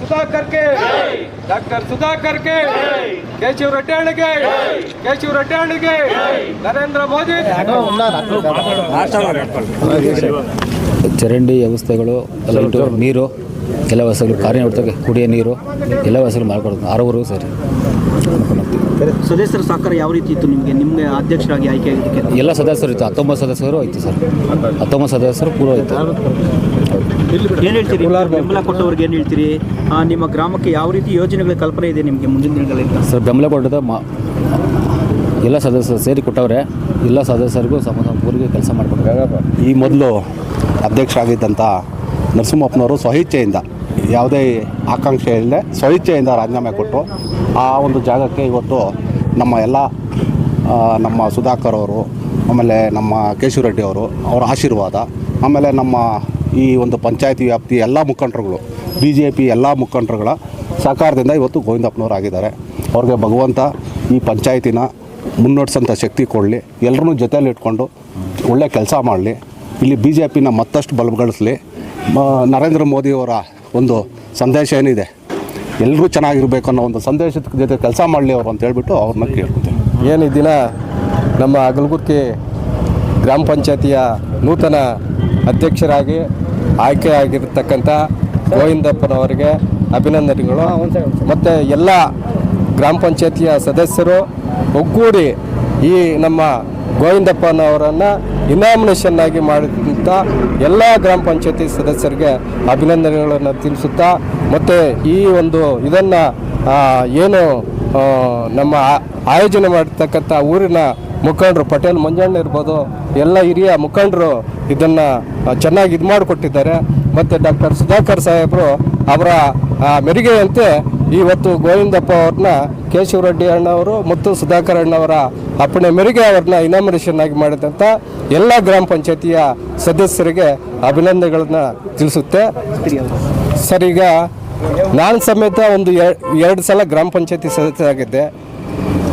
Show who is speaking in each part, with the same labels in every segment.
Speaker 1: Sudhakar doctor Sudhakar K Keshav ರಟ್ಟಾಣಿಗೆ ಕೇಶವ್ ರಟ್ಟಾಣಿಗೆ ನರೇಂದ್ರ ಮೋದಿ
Speaker 2: ಚರಂಡಿ ವ್ಯವಸ್ಥೆಗಳು ನೀರು, ಎಲ್ಲ ಕಾರ್ಯ ಕಾರ್ಯನಿರ್ವಹಿತ ಕುಡಿಯೋ ನೀರು, ಎಲ್ಲ ವ್ಯವಸ್ಥೆಗಳು ಮಾಡ್ಕೊಡ್ತಾರೆ ಆರೂವರೆಗೂ ಸರಿ.
Speaker 3: ಸದಸ್ಯರ ಸಹಕಾರ ಯಾವ ರೀತಿ ಇತ್ತು ನಿಮಗೆ? ನಿಮಗೆ ಅಧ್ಯಕ್ಷರಾಗಿ ಆಯ್ಕೆ ಆಗಿದ್ದಕ್ಕೆ?
Speaker 2: ಎಲ್ಲ ಸದಸ್ಯರು ಇತ್ತು. ಹತ್ತೊಂಬತ್ತು ಸದಸ್ಯರು ಆಯಿತು ಸರ್. ಹತ್ತೊಂಬತ್ತು ಸದಸ್ಯರು ಪೂರ್ವ ಇತ್ತು
Speaker 3: ಏನು ಹೇಳ್ತೀರಿ? ಬೆಂಬಲ ಕೊಟ್ಟವ್ರಿಗೆ ಏನು ಹೇಳ್ತೀರಿ? ನಿಮ್ಮ ಗ್ರಾಮಕ್ಕೆ ಯಾವ ರೀತಿ ಯೋಜನೆಗಳ ಕಲ್ಪನೆ ಇದೆ ನಿಮಗೆ ಮುಂದಿನ ದಿನಗಳಲ್ಲಿ?
Speaker 2: ಸರ್ ಬೆಂಬಲ ಕೊಟ್ಟದ ಮಾ ಎಲ್ಲ ಸದಸ್ಯರು ಸೇರಿ ಕೊಟ್ಟವ್ರೆ. ಎಲ್ಲ ಸದಸ್ಯರಿಗೂ ಸಮಾಧಾನ ಊರಿಗೆ ಕೆಲಸ ಮಾಡಬೇಕು
Speaker 4: ಈ ಮೊದಲು ಅಧ್ಯಕ್ಷರಾಗಿದ್ದಂಥ ನರಸಿಂಹಪ್ಪನವರು ಸ್ವಇಚ್ಛೆಯಿಂದ ಯಾವುದೇ ಆಕಾಂಕ್ಷೆ ಇಲ್ಲದೆ ಸ್ವಇಚ್ಛೆಯಿಂದ ರಾಜೀನಾಮೆ ಕೊಟ್ಟರು ಆ ಒಂದು ಜಾಗಕ್ಕೆ ಇವತ್ತು ನಮ್ಮ ಎಲ್ಲ ನಮ್ಮ ಸುಧಾಕರ್ ಅವರು, ಆಮೇಲೆ ನಮ್ಮ ಕೇಶವರೆಡ್ಡಿ ಅವರು, ಅವರ ಆಶೀರ್ವಾದ, ಆಮೇಲೆ ನಮ್ಮ ಈ ಒಂದು ಪಂಚಾಯತಿ ವ್ಯಾಪ್ತಿ ಎಲ್ಲ ಮುಖಂಡರುಗಳು ಬಿ ಜೆ ಪಿ ಎಲ್ಲ ಮುಖಂಡರುಗಳ ಸಹಕಾರದಿಂದ ಇವತ್ತು ಗೋವಿಂದಪ್ಪನವ್ರು ಆಗಿದ್ದಾರೆ ಅವ್ರಿಗೆ ಭಗವಂತ ಈ ಪಂಚಾಯತಿನ ಮುನ್ನಡೆಸೋಂಥ ಶಕ್ತಿ ಕೊಡಲಿ ಎಲ್ಲರೂ ಜೊತೆಯಲ್ಲಿ ಇಟ್ಕೊಂಡು ಒಳ್ಳೆ ಕೆಲಸ ಮಾಡಲಿ, ಇಲ್ಲಿ ಬಿ ಜೆ ಪಿನ ಮತ್ತಷ್ಟು ಬಲಗೊಳಿಸಲಿ ನರೇಂದ್ರ ಮೋದಿಯವರ ಒಂದು ಸಂದೇಶ ಏನಿದೆ? ಎಲ್ಲರೂ ಚೆನ್ನಾಗಿರ್ಬೇಕು ಅನ್ನೋ ಒಂದು ಸಂದೇಶದ ಜೊತೆ ಕೆಲಸ ಮಾಡಲಿ ಅವರು ಅಂತ ಹೇಳ್ಬಿಟ್ಟು ಅವ್ರನ್ನ ಕೇಳ್ಕೊತೀನಿ.
Speaker 5: ಏನು ನಮ್ಮ ಅಗಲಗುರ್ಕಿ ಗ್ರಾಮ ಪಂಚಾಯತಿಯ ನೂತನ ಅಧ್ಯಕ್ಷರಾಗಿ ಆಯ್ಕೆಯಾಗಿರ್ತಕ್ಕಂಥ ಗೋವಿಂದಪ್ಪನವರಿಗೆ ಅಭಿನಂದನೆಗಳು. ಮತ್ತು ಎಲ್ಲ ಗ್ರಾಮ ಪಂಚಾಯತಿಯ ಸದಸ್ಯರು ಒಗ್ಗೂಡಿ ಈ ನಮ್ಮ ಗೋವಿಂದಪ್ಪನವರನ್ನು ಇನಾಮಿನೇಷನ್ ಆಗಿ ಮಾಡಿದಂಥ ಎಲ್ಲ ಗ್ರಾಮ ಪಂಚಾಯತಿ ಸದಸ್ಯರಿಗೆ ಅಭಿನಂದನೆಗಳನ್ನು ತಿಳಿಸುತ್ತಾ, ಮತ್ತು ಈ ಒಂದು ಇದನ್ನು ಏನು ನಮ್ಮ ಆಯೋಜನೆ ಮಾಡಿರ್ತಕ್ಕಂಥ ಊರಿನ ಮುಖಂಡರು ಪಟೇಲ್ ಮಂಜಣ್ಣ ಇರ್ಬೋದು, ಎಲ್ಲ ಹಿರಿಯ ಮುಖಂಡರು ಇದನ್ನು ಚೆನ್ನಾಗಿ ಇದು ಮಾಡಿಕೊಟ್ಟಿದ್ದಾರೆ ಮತ್ತು ಡಾಕ್ಟರ್ ಸುಧಾಕರ್ ಸಾಹೇಬರು ಅವರ ಮೆರುಗೆಯಂತೆ ಇವತ್ತು ಗೋವಿಂದಪ್ಪ ಅವ್ರನ್ನ ಕೇಶವರೆಡ್ಡಿ ಅಣ್ಣವರು ಮತ್ತು ಸುಧಾಕರ್ ಅಣ್ಣವರ ಅಪ್ಪಣೆ ಮೇರೆಗೆ ಅವ್ರನ್ನ ಇನಾಮಿನೇಷನ್ ಆಗಿ ಮಾಡಿದಂಥ ಎಲ್ಲ ಗ್ರಾಮ ಪಂಚಾಯತಿಯ ಸದಸ್ಯರಿಗೆ ಅಭಿನಂದನೆಗಳನ್ನ ತಿಳಿಸುತ್ತೆ. ಸರ್, ಈಗ ನಾನು ಸಮೇತ ಒಂದು ಎರಡು ಸಲ ಗ್ರಾಮ ಪಂಚಾಯತಿ ಸದಸ್ಯರಾಗಿದ್ದೆ.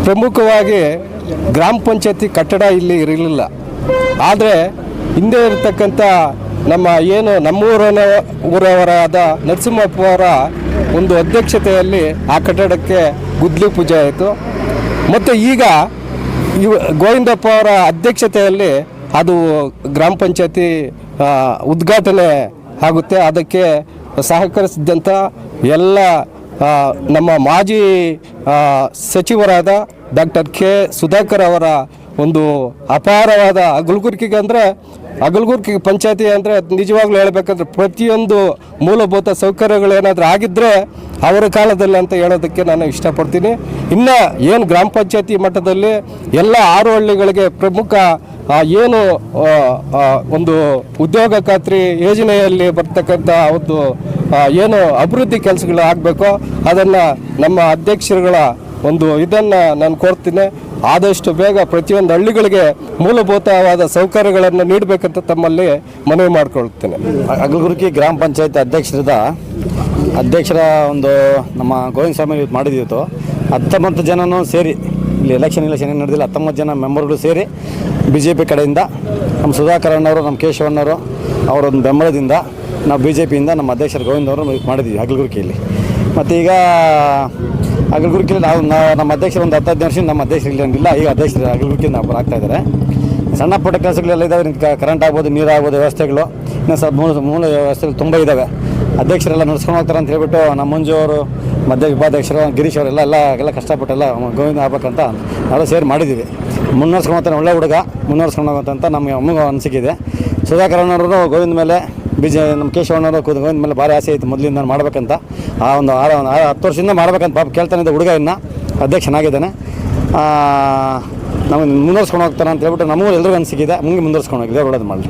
Speaker 5: ಪ್ರಮುಖವಾಗಿ ಗ್ರಾಮ ಪಂಚಾಯತಿ ಕಟ್ಟಡ ಇಲ್ಲಿ ಇರಲಿಲ್ಲ. ಆದರೆ ಹಿಂದೆ ಇರತಕ್ಕಂಥ ನಮ್ಮ ಏನು ನಮ್ಮೂರನ ಊರವರಾದ ನರಸಿಂಹಪ್ಪ ಅವರ ಒಂದು ಅಧ್ಯಕ್ಷತೆಯಲ್ಲಿ ಆ ಕಟ್ಟಡಕ್ಕೆ ಗುದ್ಲಿ ಪೂಜೆ ಆಯಿತು. ಮತ್ತು ಈಗ ಇವ ಗೋವಿಂದಪ್ಪ ಅವರ ಅಧ್ಯಕ್ಷತೆಯಲ್ಲಿ ಅದು ಗ್ರಾಮ ಪಂಚಾಯತಿ ಉದ್ಘಾಟನೆ ಆಗುತ್ತೆ. ಅದಕ್ಕೆ ಸಹಕರಿಸಿದಂಥ ಎಲ್ಲ ನಮ್ಮ ಮಾಜಿ ಸಚಿವರಾದ ಡಾಕ್ಟರ್ ಕೆ ಸುಧಾಕರ್ ಅವರ ಒಂದು ಅಪಾರವಾದ ಅಗಲಗುರ್ಕಿಗೆ ಅಂದರೆ, ಅಗಲಗುರ್ಕಿ ಪಂಚಾಯತಿ ಅಂದರೆ ನಿಜವಾಗ್ಲೂ ಹೇಳಬೇಕಂದ್ರೆ ಪ್ರತಿಯೊಂದು ಮೂಲಭೂತ ಸೌಕರ್ಯಗಳು ಏನಾದರೂ ಆಗಿದ್ದರೆ ಅವರ ಕಾಲದಲ್ಲಿ ಅಂತ ಹೇಳೋದಕ್ಕೆ ನಾನು ಇಷ್ಟಪಡ್ತೀನಿ. ಇನ್ನು ಏನು ಗ್ರಾಮ ಪಂಚಾಯತಿ ಮಟ್ಟದಲ್ಲಿ ಎಲ್ಲ ಆರು ಹಳ್ಳಿಗಳಿಗೆ ಪ್ರಮುಖ ಏನು ಒಂದು ಉದ್ಯೋಗ ಖಾತ್ರಿ ಯೋಜನೆಯಲ್ಲಿ ಬರ್ತಕ್ಕಂಥ ಒಂದು ಏನು ಅಭಿವೃದ್ಧಿ ಕೆಲಸಗಳು ಆಗಬೇಕೋ ಅದನ್ನು ನಮ್ಮ ಅಧ್ಯಕ್ಷರುಗಳ ಒಂದು ಇದನ್ನು ನಾನು ಕೋರ್ತೀನಿ ಆದಷ್ಟು ಬೇಗ ಪ್ರತಿಯೊಂದು ಹಳ್ಳಿಗಳಿಗೆ ಮೂಲಭೂತವಾದ ಸೌಕರ್ಯಗಳನ್ನು ನೀಡಬೇಕಂತ ತಮ್ಮಲ್ಲಿ ಮನವಿ ಮಾಡಿಕೊಳ್ತೇನೆ.
Speaker 6: ಅಗಲಗುರುಕಿ ಗ್ರಾಮ ಪಂಚಾಯತ್ ಅಧ್ಯಕ್ಷರದ, ಅಧ್ಯಕ್ಷರ ಒಂದು ನಮ್ಮ ಗೋವಿಂದ ಸ್ವಾಮಿ ಮಾಡಿದಿತ್ತು ಹತ್ತೊಂಬತ್ತು ಜನನೂ ಸೇರಿ, ಇಲ್ಲಿ ಎಲೆಕ್ಷನ್ ಇಲೆಕ್ಷನ್ ಏನು ನಡೆದಿಲ್ಲ, ಹತ್ತೊಂಬತ್ತು ಜನ ಮೆಂಬರ್ಗಳು ಸೇರಿ ಬಿ ಜೆ ಪಿ ಕಡೆಯಿಂದ ನಮ್ಮ ಸುಧಾಕರ್ ಅಣ್ಣವರು, ನಮ್ಮ ಕೇಶವಣ್ಣವರು ಅವರೊಂದು ಬೆಂಬಲದಿಂದ ನಾವು ಬಿ ಜೆ ಪಿಯಿಂದ ನಮ್ಮ ಅಧ್ಯಕ್ಷರು ಗೋವಿಂದ ಅವರು ಮಾಡಿದ್ದೀವಿ ಅಗಲಗುರ್ಕಿಯಲ್ಲಿ. ಮತ್ತು ಈಗ ಅಗಲಗುರ್ಕಿಯಲ್ಲಿ ನಾವು ನಮ್ಮ ಅಧ್ಯಕ್ಷರು ಒಂದು ಹತ್ತು ಹದಿನೈದು ವರ್ಷ ನಮ್ಮ ಅಧ್ಯಕ್ಷರು ಇಲ್ಲ ಈಗ ಅಧ್ಯಕ್ಷರು ಅಗಲಗುರ್ಕಿ ನಾವು ಆಗ್ತಾ ಇದ್ದಾರೆ. ಸಣ್ಣ ಪುಟ್ಟ ಕೆಲಸಗಳೆಲ್ಲ ಇದಾವೆ. ಕರೆಂಟ್ ಆಗ್ಬೋದು, ನೀರು ಆಗ್ಬೋದು ವ್ಯವಸ್ಥೆಗಳು. ಇನ್ನೂ ಸ್ವಲ್ಪ ಮೂಲ ಮೂಲ ವ್ಯವಸ್ಥೆಗಳು ತುಂಬ ಇದ್ದಾವೆ ಅಧ್ಯಕ್ಷರೆಲ್ಲ ನಡ್ಸ್ಕೊಂಡು ಹೋಗ್ತಾರೆ ಅಂತ ಹೇಳ್ಬಿಟ್ಟು ನಮ್ಮ ಮಂಜು ಅವರು ಮಧ್ಯ ಉಪಾಧ್ಯಕ್ಷರು, ಗಿರೀಶ್ ಅವರೆಲ್ಲ ಎಲ್ಲ ಎಲ್ಲ ಕಷ್ಟಪಟ್ಟೆಲ್ಲ ಗೋವಿಂದ ಆಗ್ಬೇಕಂತ ನಾವು ಸೇರಿ ಮಾಡಿದ್ದೀವಿ. ಮುನ್ನಡ್ಸ್ಕೊಂಡು ಹೋಗ್ತಾನೆ ಒಳ್ಳೆ ಹುಡುಗ, ಮುನ್ನಡ್ಸ್ಕೊಂಡು ಹೋಗುತ್ತಂತ ನಮಗೆ ಅಮ್ಮಗೂ ಅನಿಸಿಕೆ ಇದೆ. ಸುಧಾಕರಣ್ಣವರು ಗೋವಿಂದ ಮೇಲೆ ಬಿ ನಮ್ಮ ಕೇಶವಣ್ಣವರು ಕೂತ್ ಗೋವಿಂದ ಮೇಲೆ ಭಾರಿ ಆಸೆ ಐತೆ ಮೊದಲಿಂದ ನಾನು ಮಾಡ್ಬೇಕಂತ. ಆ ಒಂದು ಆರ ಒಂದು ಆರು ಹತ್ತು ವರ್ಷದಿಂದ ಮಾಡ್ಬೇಕಂತ ಪಾಪ ಕೇಳ್ತಾನೆ ಇದ್ದ ಹುಡುಗ ಇನ್ನು, ಅಧ್ಯಕ್ಷನಾಗಿದ್ದಾನೆ. ನಮಗೆ ಮುಂದುವರ್ಸ್ಕೊಂಡು ಹೋಗ್ತಾನೆ ಅಂತ ಹೇಳ್ಬಿಟ್ಟು ನಮಗೂ ಎಲ್ರಿಗೂ ಅನಿಸಿಕೆ ಇದೆ ಮುಂದೆ ಮುಂದುವರ್ಸ್ಕೊಂಡು ಹೋಗಿದೆ ಒಳ್ಳೇದು ಮಾಡಲಿ.